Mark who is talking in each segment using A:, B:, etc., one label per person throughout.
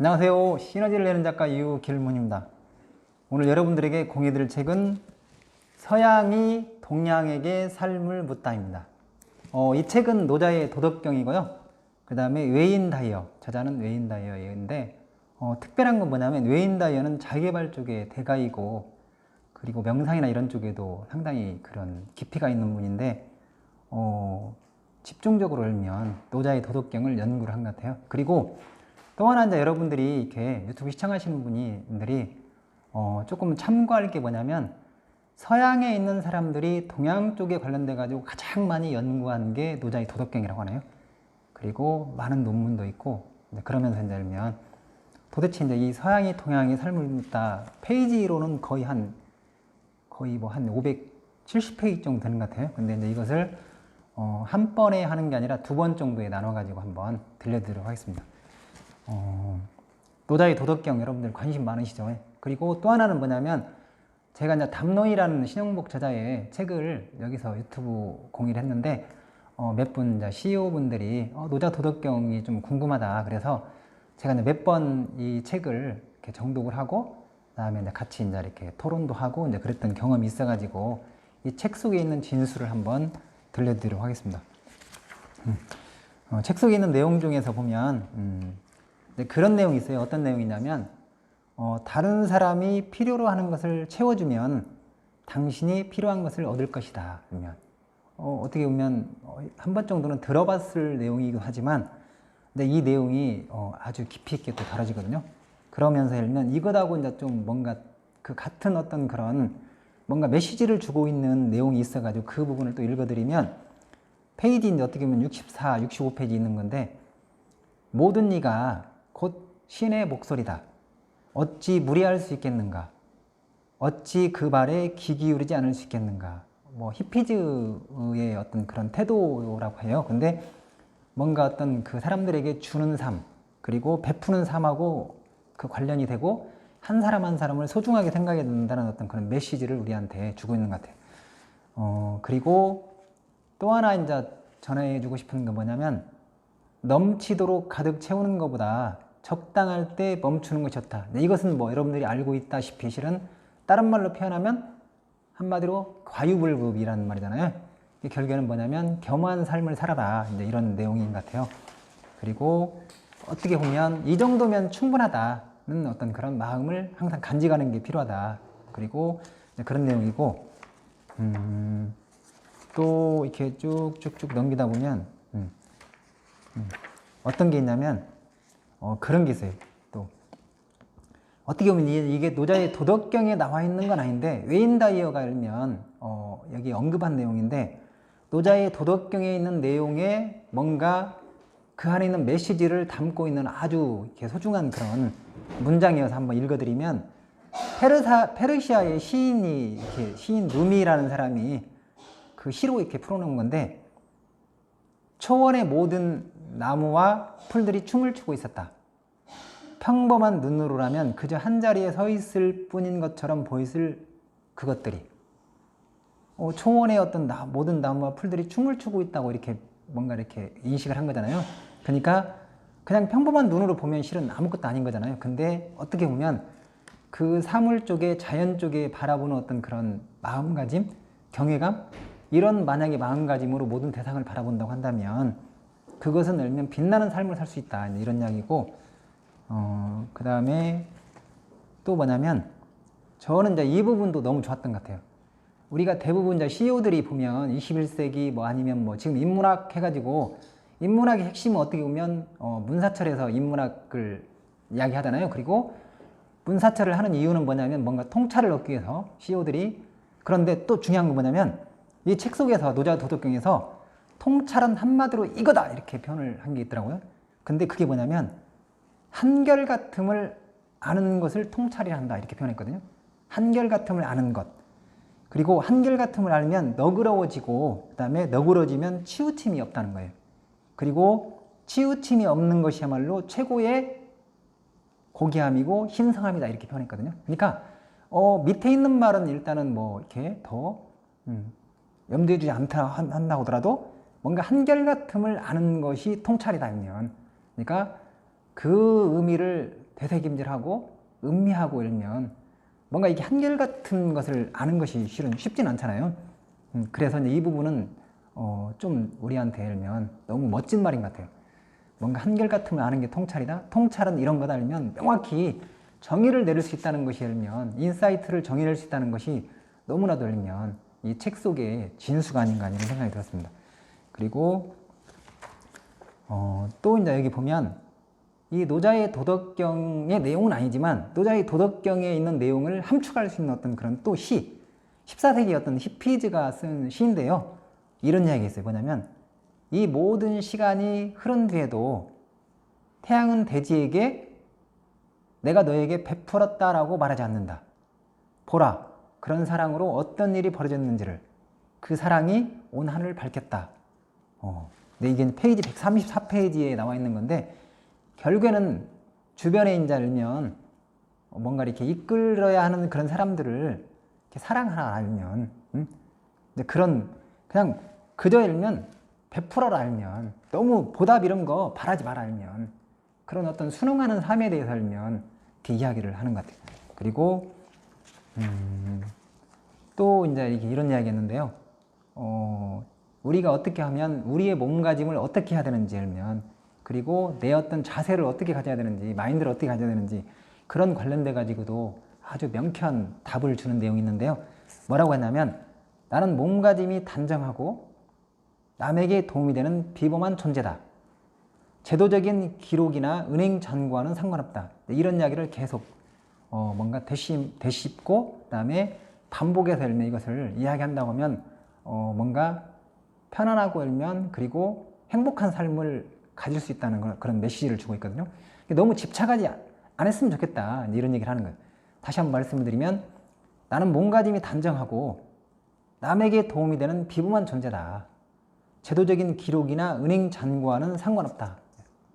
A: 안녕하세요. 시너지를 내는 작가 이우길문입니다. 오늘 여러분들에게 공유드릴 책은 서양이 동양에게 삶을 묻다입니다. 어, 이 책은 노자의 도덕경이고요. 그 다음에 외인 다이어, 저자는 외인 다이어인데 어, 특별한 건 뭐냐면 외인 다이어는 자기개발 쪽에 대가이고 그리고 명상이나 이런 쪽에도 상당히 그런 깊이가 있는 분인데 어, 집중적으로 읽면 노자의 도덕경을 연구를 한 것 같아요. 그리고 또 하나 이제 여러분들이 이렇게 유튜브 시청하시는 분들이 어, 조금 참고할 게 뭐냐면 서양에 있는 사람들이 동양 쪽에 관련돼 가지고 가장 많이 연구한 게 노자의 도덕경이라고 하네요. 그리고 많은 논문도 있고 이제 그러면서 이제 알면 도대체 이제 이 서양이 동양의 삶을 묻다 페이지로는 거의 한 거의 뭐 한 570페이지 정도 되는 것 같아요. 근데 이제 이것을 어, 한 번에 하는 게 아니라 두 번 정도에 나눠 가지고 한번 들려드리도록 하겠습니다. 어, 노자의 도덕경 여러분들 관심 많으시죠? 그리고 또 하나는 뭐냐면 제가 이제 담노이라는 신영복 저자의 책을 여기서 유튜브 공유를 했는데 어, 몇분 이제 CEO 분들이 어, 노자 도덕경이 좀 궁금하다 그래서 제가 몇 번 이 책을 이렇게 정독을 하고 그다음에 이제 같이 이제 이렇게 토론도 하고 이제 그랬던 경험이 있어가지고 이 책 속에 있는 진술을 한번 들려드리도록 하겠습니다. 음. 어, 책 속에 있는 내용 중에서 보면 음, 그런 내용이 있어요. 어떤 내용이냐면 어, 다른 사람이 필요로 하는 것을 채워주면 당신이 필요한 것을 얻을 것이다. 그러면 어, 어떻게 보면 어, 한번 정도는 들어봤을 내용이기도 하지만 근데 이 내용이 어, 아주 깊이 있게 또 다뤄지거든요. 그러면서 들면 이것하고 이제 좀 뭔가 그 같은 어떤 그런 뭔가 메시지를 주고 있는 내용이 있어가지고 그 부분을 또 읽어드리면 페이지 이제 어떻게 보면 64, 65페이지 있는 건데 모든 이가 곧 신의 목소리다. 어찌 무리할 수 있겠는가? 어찌 그 말에 귀 기울이지 않을 수 있겠는가? 뭐 히피즈의 어떤 그런 태도라고 해요. 근데 뭔가 어떤 그 사람들에게 주는 삶 그리고 베푸는 삶하고 그 관련이 되고 한 사람 한 사람을 소중하게 생각해야 된다는 어떤 그런 메시지를 우리한테 주고 있는 것 같아요. 어, 그리고 또 하나 이제 전해주고 싶은 건 뭐냐면 넘치도록 가득 채우는 것보다 적당할 때 멈추는 것이 좋다. 네, 이것은 뭐 여러분들이 알고 있다시피 실은 다른 말로 표현하면 한마디로 과유불급이라는 말이잖아요. 결국에는 뭐냐면 겸한 삶을 살아라. 이제 이런 내용인 것 같아요. 그리고 어떻게 보면 이 정도면 충분하다는 어떤 그런 마음을 항상 간직하는 게 필요하다. 그리고 그런 내용이고, 음, 또 이렇게 쭉쭉쭉 넘기다 보면, 음, 음, 어떤 게 있냐면, 어, 그런 게 있어요. 또 어떻게 보면 이게 노자의 도덕경에 나와 있는 건 아닌데 외인 다이어가 일면 어, 여기 언급한 내용인데 노자의 도덕경에 있는 내용에 뭔가 그 안에 있는 메시지를 담고 있는 아주 이렇게 소중한 그런 문장이어서 한번 읽어드리면 페르사, 페르시아의 시인이 이렇게 시인 누미라는 사람이 그 시로 이렇게 풀어놓은 건데 초원의 모든 나무와 풀들이 춤을 추고 있었다. 평범한 눈으로라면 그저 한 자리에 서 있을 뿐인 것처럼 보였을 그것들이 어, 초원의 어떤 나, 모든 나무와 풀들이 춤을 추고 있다고 이렇게 뭔가 이렇게 인식을 한 거잖아요. 그러니까 그냥 평범한 눈으로 보면 실은 아무것도 아닌 거잖아요. 근데 어떻게 보면 그 사물 쪽에 자연 쪽에 바라보는 어떤 그런 마음가짐, 경외감 이런 만약에 마음가짐으로 모든 대상을 바라본다고 한다면 그것은 들면 빛나는 삶을 살 수 있다 이런 이야기고 어, 그 다음에 또 뭐냐면 저는 이제 이 부분도 너무 좋았던 것 같아요. 우리가 대부분 이제 CEO들이 보면 21세기 뭐 아니면 뭐 지금 인문학 해가지고 인문학의 핵심은 어떻게 보면 어, 문사철에서 인문학을 이야기하잖아요. 그리고 문사철을 하는 이유는 뭐냐면 뭔가 통찰을 얻기 위해서 CEO들이 그런데 또 중요한 건 뭐냐면 이 책 속에서 노자 도덕경에서 통찰은 한마디로 이거다 이렇게 표현을 한 게 있더라고요. 근데 그게 뭐냐면 한결같음을 아는 것을 통찰이라 한다 이렇게 표현했거든요. 한결같음을 아는 것. 그리고 한결같음을 알면 너그러워지고 그다음에 너그러지면 치우침이 없다는 거예요. 그리고 치우침이 없는 것이야말로 최고의 고귀함이고 신성함이다 이렇게 표현했거든요. 그러니까 어, 밑에 있는 말은 일단은 뭐 이렇게 더 음, 염두에 두지 않다 한다 하더라도 뭔가 한결같음을 아는 것이 통찰이다 면 그러니까 그 의미를 되새김질하고 음미하고 이러면 뭔가 이게 한결같은 것을 아는 것이 실은 쉽진 않잖아요. 음, 그래서 이제 이 부분은 어, 좀 우리한테 알면 너무 멋진 말인 것 같아요. 뭔가 한결같음을 아는 게 통찰이다. 통찰은 이런 거다 알면 명확히 정의를 내릴 수 있다는 것이 알면 인사이트를 정의낼 수 있다는 것이 너무나도 알면 이 책 속에 진수가 아닌가 이런 생각이 들었습니다. 그리고 어, 또 이제 여기 보면 이 노자의 도덕경의 내용은 아니지만 노자의 도덕경에 있는 내용을 함축할 수 있는 어떤 그런 또 시, 14세기 어떤 히피즈가 쓴 시인데요. 이런 이야기가 있어요. 뭐냐면 이 모든 시간이 흐른 뒤에도 태양은 대지에게 내가 너에게 베풀었다라고 말하지 않는다. 보라, 그런 사랑으로 어떤 일이 벌어졌는지를 그 사랑이 온 하늘을 밝혔다. 어, 근데 이게 페이지 134페이지에 나와 있는 건데 결국에는 주변에 인자 알면 뭔가 이렇게 이끌어야 하는 그런 사람들을 사랑하라 알면 음? 이제 그런 그냥 그저 알면 베풀어라 알면 너무 보답 이런 거 바라지 마라 알면 그런 어떤 순응하는 삶에 대해서 알면 이렇게 이야기를 하는 것 같아요. 그리고 음, 또 이제 이렇게 이런 이야기 했는데요. 어, 우리가 어떻게 하면 우리의 몸가짐을 어떻게 해야 되는지 알면 그리고 내 어떤 자세를 어떻게 가져야 되는지 마인드를 어떻게 가져야 되는지 그런 관련돼 가지고도 아주 명쾌한 답을 주는 내용이 있는데요. 뭐라고 했냐면 나는 몸가짐이 단정하고 남에게 도움이 되는 비범한 존재다. 제도적인 기록이나 은행 잔고와는 상관없다. 네, 이런 이야기를 계속 어, 뭔가 되씹, 되씹고 그다음에 반복해서 읽는 이것을 이야기한다고 하면 어, 뭔가 편안하고 열면 그리고 행복한 삶을 가질 수 있다는 그런- 메시지를 주고 있거든요. 너무 집착하지 안 했으면 좋겠다 이런 얘기를 하는 거예요. 다시 한번 말씀을 드리면 나는 몸가짐이 단정하고 남에게 도움이 되는 비범한 존재다. 제도적인 기록이나 은행 잔고와는 상관없다.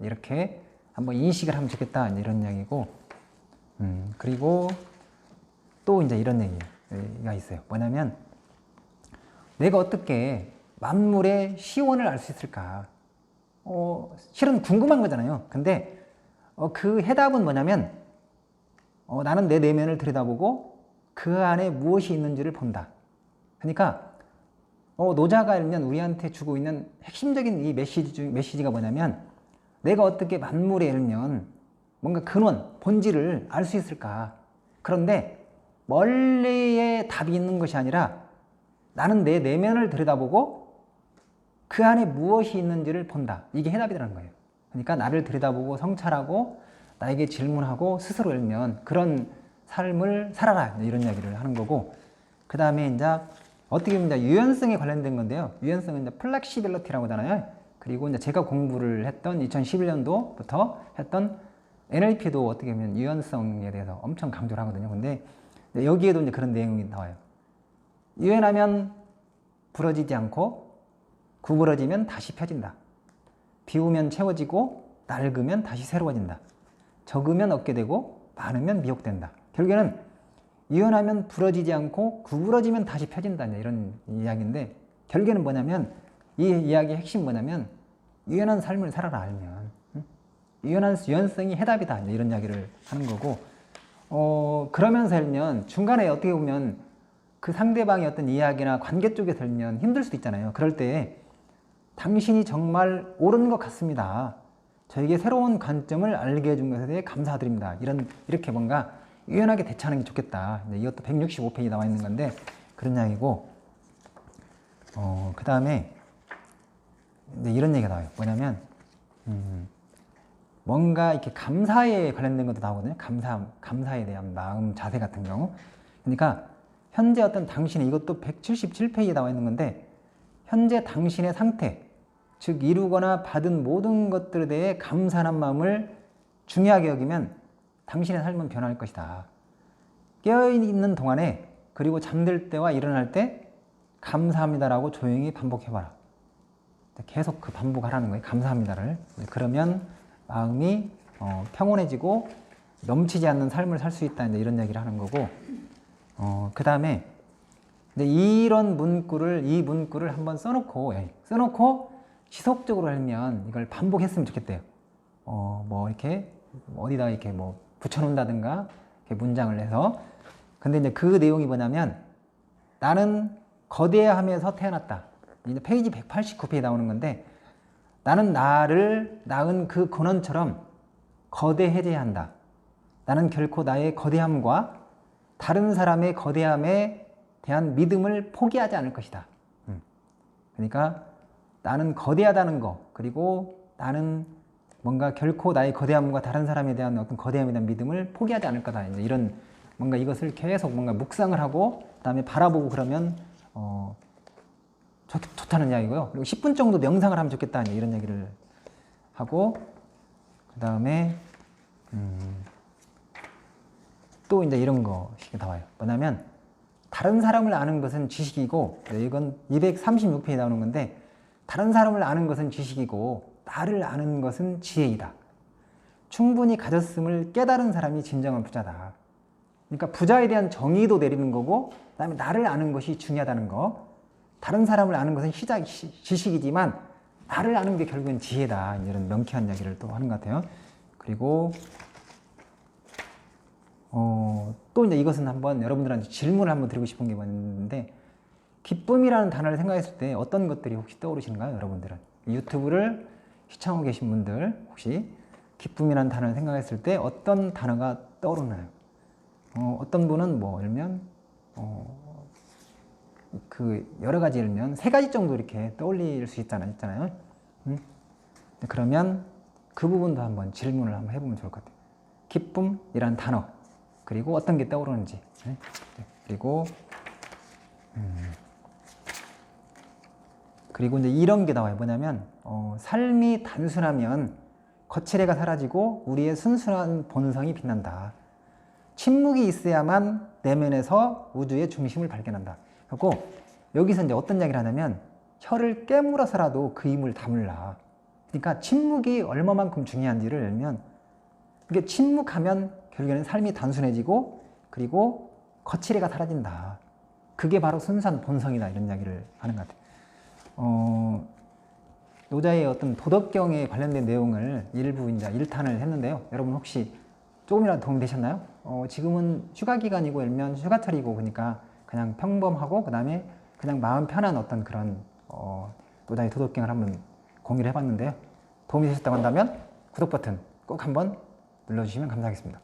A: 이렇게 한번 인식을 하면 좋겠다 이런 이야기고 음, 그리고 또 이제 이런 얘기가 있어요. 뭐냐면 내가 어떻게 만물의 시원을 알 수 있을까? 어, 실은 궁금한 거잖아요. 근데 어, 그 해답은 뭐냐면 어, 나는 내 내면을 들여다보고 그 안에 무엇이 있는지를 본다. 그러니까 어, 노자가 알면 우리한테 주고 있는 핵심적인 이 메시지 중 메시지가 뭐냐면 내가 어떻게 만물에 알면 뭔가 근원, 본질을 알 수 있을까? 그런데 멀리에 답이 있는 것이 아니라 나는 내 내면을 들여다보고 그 안에 무엇이 있는지를 본다. 이게 해답이라는 거예요. 그러니까 나를 들여다보고 성찰하고 나에게 질문하고 스스로 알면 그런 삶을 살아라. 이런 이야기를 하는 거고 그 다음에 이제 어떻게 보면 이제 유연성에 관련된 건데요. 유연성은 이제 플렉시빌리티라고 하잖아요. 그리고 이제 제가 공부를 했던 2011년도부터 했던 NLP도 어떻게 보면 유연성에 대해서 엄청 강조를 하거든요. 근데 여기에도 이제 그런 내용이 나와요. 유연하면 부러지지 않고 구부러지면 다시 펴진다. 비우면 채워지고 낡으면 다시 새로워진다. 적으면 얻게 되고 많으면 미혹된다. 결국에는 유연하면 부러지지 않고 구부러지면 다시 펴진다. 이런 이야기인데 결국에는 뭐냐면 이 이야기의 핵심 뭐냐면 유연한 삶을 살아라 알면 응? 유연한 유연성이 해답이다. 이런 이야기를 하는 거고 어, 그러면서 알면 중간에 어떻게 보면 그 상대방의 어떤 이야기나 관계 쪽에 들면 힘들 수도 있잖아요. 그럴 때 당신이 정말 옳은 것 같습니다. 저에게 새로운 관점을 알게 해준 것에 대해 감사드립니다. 이런 이렇게 뭔가 유연하게 대처하는 게 좋겠다. 이제 이것도 165페이지 나와 있는 건데 그런 이야기고 어, 그 다음에 이런 얘기가 나와요. 뭐냐면 음, 뭔가 이렇게 감사에 관련된 것도 나오거든요. 감사, 감사에 대한 마음, 자세 같은 경우. 그러니까 현재 어떤 당신의 이것도 177페이지에 나와 있는 건데 현재 당신의 상태, 즉 이루거나 받은 모든 것들에 대해 감사한 마음을 중요하게 여기면 당신의 삶은 변할 것이다. 깨어있는 동안에 그리고 잠들 때와 일어날 때 감사합니다라고 조용히 반복해봐라. 계속 그 반복하라는 거예요. 감사합니다를. 그러면 마음이 어, 평온해지고 넘치지 않는 삶을 살 수 있다. 이런 얘기를 하는 거고, 어, 그 다음에 이런 문구를 이 문구를 한번 써놓고 예, 써놓고 지속적으로 하면 이걸 반복했으면 좋겠대요. 어, 뭐 이렇게 어디다 이렇게 뭐 붙여놓는다든가 이렇게 문장을 해서 근데 이제 그 내용이 뭐냐면 나는 거대함에서 태어났다. 이제 페이지 189페이지에 나오는 건데 나는 나를 낳은 그 근원처럼 거대해져야 한다. 나는 결코 나의 거대함과 다른 사람의 거대함에 대한 믿음을 포기하지 않을 것이다. 음. 그러니까 나는 거대하다는 거 그리고 나는 뭔가 결코 나의 거대함과 다른 사람에 대한 어떤 거대함에 대한 믿음을 포기하지 않을 거다. 이런 뭔가 이것을 계속 뭔가 묵상을 하고 그다음에 바라보고 그러면 어 좋, 좋다는 이야기고요. 그리고 10분 정도 명상을 하면 좋겠다. 이런 얘기를 하고 그다음에 음, 또 이제 이런 것이 나와요. 뭐냐면 다른 사람을 아는 것은 지식이고 네, 이건 236페이지에 나오는 건데 다른 사람을 아는 것은 지식이고 나를 아는 것은 지혜이다. 충분히 가졌음을 깨달은 사람이 진정한 부자다. 그러니까 부자에 대한 정의도 내리는 거고 그다음에 나를 아는 것이 중요하다는 거. 다른 사람을 아는 것은 시작 시- 지식이지만 나를 아는 게 결국은 지혜다. 이런 명쾌한 이야기를 또 하는 것 같아요. 그리고 어, 또 이제 이것은 한번 여러분들한테 질문을 한번 드리고 싶은 게 있는데 기쁨이라는 단어를 생각했을 때 어떤 것들이 혹시 떠오르시는가요, 여러분들은? 이 유튜브를 시청하고 계신 분들 혹시 기쁨이라는 단어를 생각했을 때 어떤 단어가 떠오르나요? 어, 어떤 분은 뭐 일면 어, 그 여러 가지 일면 세 가지 정도 이렇게 떠올릴 수 있잖아요, 있잖아요. 음? 네, 그러면 그 부분도 한번 질문을 한번 해보면 좋을 것 같아요. 기쁨이란 단어 그리고 어떤 게 떠오르는지 네? 네, 그리고 음, 그리고 이제 이런 게 나와요. 뭐냐면 어, 삶이 단순하면 거칠애가 사라지고 우리의 순수한 본성이 빛난다. 침묵이 있어야만 내면에서 우주의 중심을 발견한다. 그리고 여기서 이제 어떤 이야기를 하냐면 혀를 깨물어서라도 그 힘을 담을라. 그러니까 침묵이 얼마만큼 중요한지를 알면 이게 침묵하면 결국에는 삶이 단순해지고 그리고 거칠애가 사라진다. 그게 바로 순수한 본성이다 이런 이야기를 하는 것 같아요. 어, 노자의 어떤 도덕경에 관련된 내용을 일부 이제 일탄을 했는데요. 여러분 혹시 조금이라도 도움이 되셨나요? 어, 지금은 휴가 기간이고 일면 휴가철이고 그러니까 그냥 평범하고 그 다음에 그냥 마음 편한 어떤 그런 어, 노자의 도덕경을 한번 공유를 해봤는데요. 도움이 되셨다고 한다면 구독 버튼 꼭 한번 눌러주시면 감사하겠습니다.